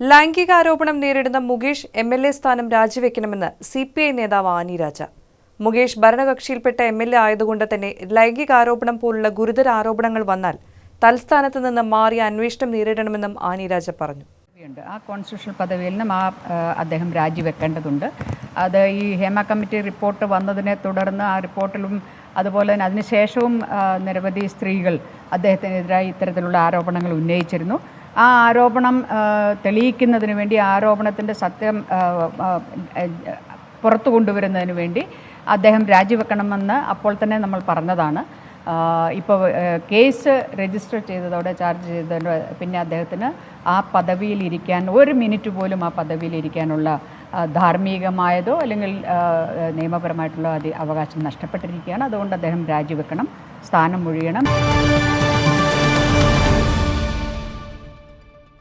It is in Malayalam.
ലൈംഗികാരോപണം നേരിടുന്ന മുകേഷ് എം എൽ എ സ്ഥാനം രാജിവെക്കണമെന്ന് സി പി ഐ നേതാവ് ആനി രാജ. മുകേഷ് ഭരണകക്ഷിയിൽപ്പെട്ട എം എൽ എ ആയതുകൊണ്ട് തന്നെ ലൈംഗികാരോപണം പോലുള്ള ഗുരുതര ആരോപണങ്ങൾ വന്നാൽ തൽസ്ഥാനത്ത് നിന്ന് മാറി അന്വേഷണം നേരിടണമെന്നും ആനി രാജ പറഞ്ഞു. ആ കോൺസ്റ്റിറ്റ്യൂഷണൽ പദവിയിൽ നിന്നും ആ, അദ്ദേഹം രാജിവെക്കേണ്ടതുണ്ട്. അത് ഈ ഹേമ കമ്മിറ്റി റിപ്പോർട്ട് വന്നതിനെ തുടർന്ന് ആ റിപ്പോർട്ടിലും അതുപോലെ തന്നെ അതിനുശേഷവും നിരവധി സ്ത്രീകൾ അദ്ദേഹത്തിനെതിരായി ഇത്തരത്തിലുള്ള ആരോപണങ്ങൾ ഉന്നയിച്ചിരുന്നു. ആ ആരോപണം തെളിയിക്കുന്നതിന് വേണ്ടി ആരോപണത്തിന്റെ സത്യം പുറത്തു കൊണ്ടുവരുന്നതിന് വേണ്ടി അദ്ദേഹം രാജിവെക്കണമെന്ന് അപ്പോൾ തന്നെ നമ്മൾ പറഞ്ഞതാണ്. ഇപ്പോൾ കേസ് രജിസ്റ്റർ ചെയ്തതോടെ ചാർജ് ചെയ്തതോടെ പിന്നെ അദ്ദേഹത്തിന് ആ പദവിയിൽ ഇരിക്കാൻ ഒരു മിനിറ്റ് പോലും ആ പദവിയിൽ ഇരിക്കാനുള്ള ധാർമ്മികമായതോ അല്ലെങ്കിൽ നിയമപരമായിട്ടുള്ള അവകാശം നഷ്ടപ്പെട്ടിരിക്കുകയാണ്. അതുകൊണ്ട് അദ്ദേഹം രാജിവെക്കണം. സ്ഥാനം ഒഴിയണം.